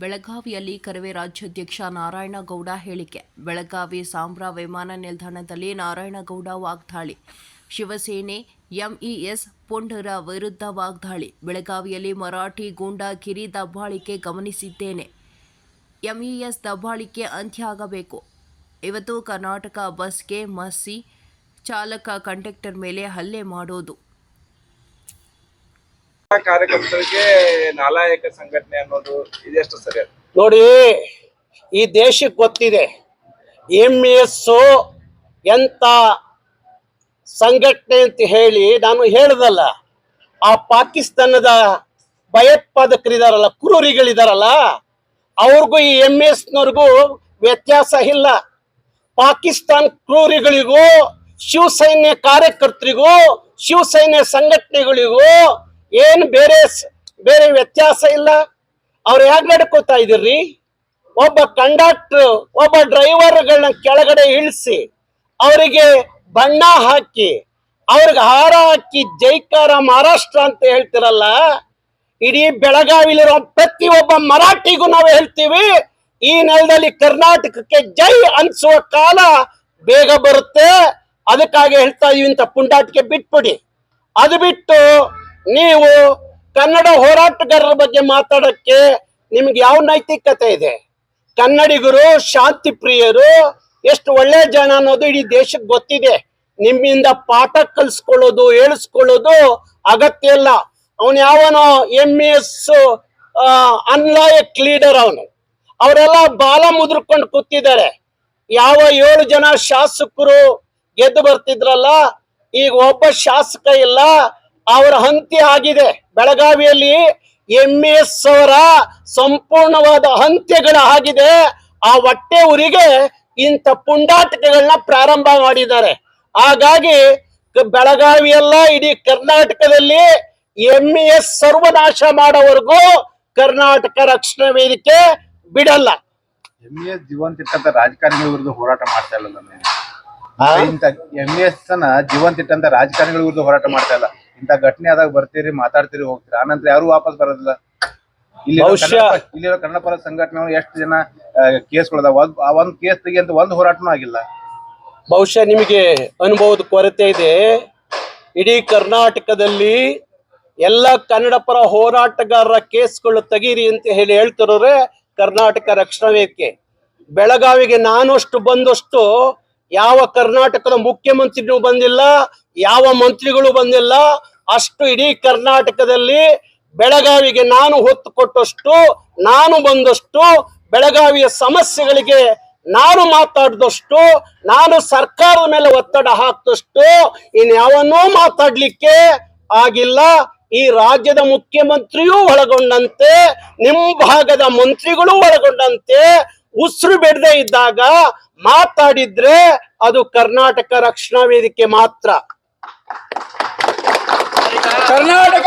ಬೆಳಗಾವಿಯಲ್ಲಿ ಕರವೇ ರಾಜ್ಯಾಧ್ಯಕ್ಷ ನಾರಾಯಣಗೌಡ ಹೇಳಿಕೆ. ಬೆಳಗಾವಿ ಸಾಂಬ್ರಾ ವಿಮಾನ ನಿಲ್ದಾಣದಲ್ಲಿ ನಾರಾಯಣಗೌಡ ವಾಗ್ದಾಳಿ. ಶಿವಸೇನೆ, ಎಂಇಎಸ್ ಪೊಂಡರ ವಿರುದ್ಧ ವಾಗ್ದಾಳಿ. ಬೆಳಗಾವಿಯಲ್ಲಿ ಮರಾಠಿ ಗೂಂಡಾಗಿರಿ ದಬ್ಬಾಳಿಕೆ ಗಮನಿಸಿದ್ದೇನೆ. ಎಂಇಎಸ್ ದಬ್ಬಾಳಿಕೆ ಅಂತ್ಯ ಆಗಬೇಕು ಇವತ್ತು ಕರ್ನಾಟಕ ಬಸ್ಗೆ ಮಸಿ ಚಾಲಕ ಕಂಡಕ್ಟರ್ ಮೇಲೆ ಹಲ್ಲೆ ಮಾಡೋದು. ಕಾರ್ಯಕರ್ತರಿಗೆ ನಾಲಾಯಕ ಸಂಘಟನೆ ಅನ್ನೋದು ಇದೆಷ್ಟು ಸರಿ ನೋಡಿ, ಈ ದೇಶಕ್ಕೆ ಗೊತ್ತಿದೆ ಎಂ ಎಸ್ ಎಂತ ಸಂಘಟನೆ ಅಂತ ಹೇಳಿ ನಾನು ಹೇಳ್ದಲ್ಲ. ಆ ಪಾಕಿಸ್ತಾನದ ಭಯೋತ್ಪಾದಕರಿದಾರಲ್ಲ, ಕ್ರೂರಿಗಳಿದಾರಲ್ಲ, ಅವ್ರಿಗೂ ಈ ಎಂ ಎಸ್ನವ್ರಿಗೂ ವ್ಯತ್ಯಾಸ ಇಲ್ಲ. ಪಾಕಿಸ್ತಾನ್ ಕ್ರೂರಿಗಳಿಗೂ, ಶಿವಸೈನ್ಯ ಕಾರ್ಯಕರ್ತರಿಗೂ, ಶಿವಸೈನ್ಯ ಸಂಘಟನೆಗಳಿಗೂ ಏನು ಬೇರೆ ಬೇರೆ ವ್ಯತ್ಯಾಸ ಇಲ್ಲ. ಅವ್ರು ಯಾಕೆ ನಡ್ಕೋತಾ ಇದ್ದೀರಿ? ಒಬ್ಬ ಕಂಡಕ್ಟರ್, ಒಬ್ಬ ಡ್ರೈವರ್ಗಳನ್ನ ಕೆಳಗಡೆ ಇಳಿಸಿ, ಅವರಿಗೆ ಬಣ್ಣ ಹಾಕಿ, ಅವ್ರಿಗೆ ಹಾರ ಹಾಕಿ ಜೈಕಾರ ಮಹಾರಾಷ್ಟ್ರ ಅಂತ ಹೇಳ್ತಿರಲ್ಲ, ಇಡೀ ಬೆಳಗಾವಿಲಿರೋ ಪ್ರತಿ ಒಬ್ಬ ಮರಾಠಿಗೂ ನಾವು ಹೇಳ್ತೀವಿ, ಈ ನೆಲದಲ್ಲಿ ಕರ್ನಾಟಕಕ್ಕೆ ಜೈ ಅನ್ಸುವ ಕಾಲ ಬೇಗ ಬರುತ್ತೆ. ಅದಕ್ಕಾಗಿ ಹೇಳ್ತಾ ಇದೀವಿ ಇಂಥ ಪುಂಡಾಟಿಕೆ ಬಿಟ್ಬಿಡಿ. ಅದು ಬಿಟ್ಟು ನೀವು ಕನ್ನಡ ಹೋರಾಟಗಾರರ ಬಗ್ಗೆ ಮಾತಾಡಕ್ಕೆ ನಿಮ್ಗೆ ಯಾವ ನೈತಿಕತೆ ಇದೆ? ಕನ್ನಡಿಗರು, ಶಾಂತಿ ಪ್ರಿಯರು, ಎಷ್ಟು ಒಳ್ಳೆ ಜನ ಅನ್ನೋದು ಇಡೀ ದೇಶಕ್ಕೆ ಗೊತ್ತಿದೆ. ನಿಮ್ಮಿಂದ ಪಾಠ ಕಲಿಸ್ಕೊಳ್ಳೋದು, ಹೇಳಿಸ್ಕೊಳ್ಳೋದು ಅಗತ್ಯ ಇಲ್ಲ. ಅವನು ಯಾವನೋ ಎಂ ಎಸ್ ಅನ್ಲಾಯಕ್ ಲೀಡರ್ ಅವನು. ಅವರೆಲ್ಲ ಬಾಲ ಮುದ್ರಕೊಂಡು ಕೂತಿದ್ದಾರೆ. ಯಾವ ಏಳು ಜನ ಶಾಸಕರು ಗೆದ್ದು ಬರ್ತಿದ್ರಲ್ಲ, ಈಗ ಒಬ್ಬ ಶಾಸಕ ಇಲ್ಲ ಅವರ ಹಂತಿ ಆಗಿದೆ. ಬೆಳಗಾವಿಯಲ್ಲಿ ಎಂ ಎಸ್ ಅವರ ಸಂಪೂರ್ಣವಾದ ಹಂತ್ಯಗಳ ಆಗಿದೆ. ಆ ಹೊಟ್ಟೆ ಊರಿಗೆ ಇಂಥ ಪುಂಡಾಟಿಕೆಗಳನ್ನ ಪ್ರಾರಂಭ ಮಾಡಿದ್ದಾರೆ. ಹಾಗಾಗಿ ಬೆಳಗಾವಿಯೆಲ್ಲ ಇಡೀ ಕರ್ನಾಟಕದಲ್ಲಿ ಎಂ ಎಸ್ ಸರ್ವನಾಶ ಮಾಡೋವರೆಗೂ ಕರ್ನಾಟಕ ರಕ್ಷಣಾ ವೇದಿಕೆ ಬಿಡಲ್ಲ. ಎಂ ಎಸ್ ಜೀವಂತ ಇಟ್ಟಂತ ರಾಜಕಾರಣಿಗಳ ವಿರುದ್ಧ ಹೋರಾಟ ಮಾಡ್ತಾ ಇಲ್ಲ ಎಂ ಎಸ್ ಅನ್ನ ಜೀವಂತ ಇಟ್ಟಂತ ರಾಜಕಾರಣಿಗಳ ವಿರುದ್ಧ ಹೋರಾಟ ಮಾಡ್ತಾ ಇಲ್ಲ. ಇಂತ ಘಟನೆ ಆದಾಗ ಬರ್ತೀರಿ ಮಾತಾಡ್ತೀರಿ ಹೋಗ್ತೀರಿ. ಆನಂತರ ಯಾರು ವಾಪಸ್ ಬರೋದಿಲ್ಲ. ಇಲ್ಲಿ ಬಹುಶಃ- ಇಲ್ಲಿರೋ ಕನ್ನಡ ಪರ ಸಂಘಟನೆ ಎಷ್ಟು ಜನ ಕೇಸ್ಗಳದಾವ ಒಂದ್ ಆ ಒಂದ್ ಕೇಸ್ ತೆಗಿಯಂತ ಒಂದ್ ಹೋರಾಟನೂ ಆಗಿಲ್ಲ. ಬಹುಶಃ ನಿಮಗೆ ಅನುಭವದ ಕೊರತೆ ಇದೆ. ಇಡೀ ಕರ್ನಾಟಕದಲ್ಲಿ ಎಲ್ಲ ಕನ್ನಡ ಪರ ಹೋರಾಟಗಾರರ ಕೇಸ್ಗಳು ತೆಗೀರಿ ಅಂತ ಹೇಳಿ ಹೇಳ್ತಿರೋರೆ ಕರ್ನಾಟಕ ರಕ್ಷಣಾ ವೇದಿಕೆ. ಬೆಳಗಾವಿಗೆ ನಾನಷ್ಟು ಬಂದಷ್ಟು ಯಾವ ಕರ್ನಾಟಕದ ಮುಖ್ಯಮಂತ್ರಿನೂ ಬಂದಿಲ್ಲ ಯಾವ ಮಂತ್ರಿಗಳು ಬಂದಿಲ್ಲ, ಅಷ್ಟು ಇಡೀ ಕರ್ನಾಟಕದಲ್ಲಿ ಬೆಳಗಾವಿಗೆ ನಾನು ಹೊತ್ತು ಕೊಟ್ಟಷ್ಟು, ನಾನು ಬಂದಷ್ಟು, ಬೆಳಗಾವಿಯ ಸಮಸ್ಯೆಗಳಿಗೆ ನಾನು ಮಾತಾಡಿದಷ್ಟು, ನಾನು ಸರ್ಕಾರದ ಮೇಲೆ ಒತ್ತಡ ಹಾಕಿದಷ್ಟು, ಇನ್ಯಾವನ್ನೂ ಮಾತಾಡ್ಲಿಕ್ಕೆ ಆಗಿಲ್ಲ. ಈ ರಾಜ್ಯದ ಮುಖ್ಯಮಂತ್ರಿಯೂ ಒಳಗೊಂಡಂತೆ ನಿಮ್ಮ ಭಾಗದ ಮಂತ್ರಿಗಳು ಒಳಗೊಂಡಂತೆ, ಉಸಿರು ಬಿಡದೆ ಇದ್ದಾಗ ಮಾತಾಡಿದ್ರೆ ಅದು ಕರ್ನಾಟಕ ರಕ್ಷಣಾ ವೇದಿಕೆ ಮಾತ್ರ. ಕರ್ನಾಟಕ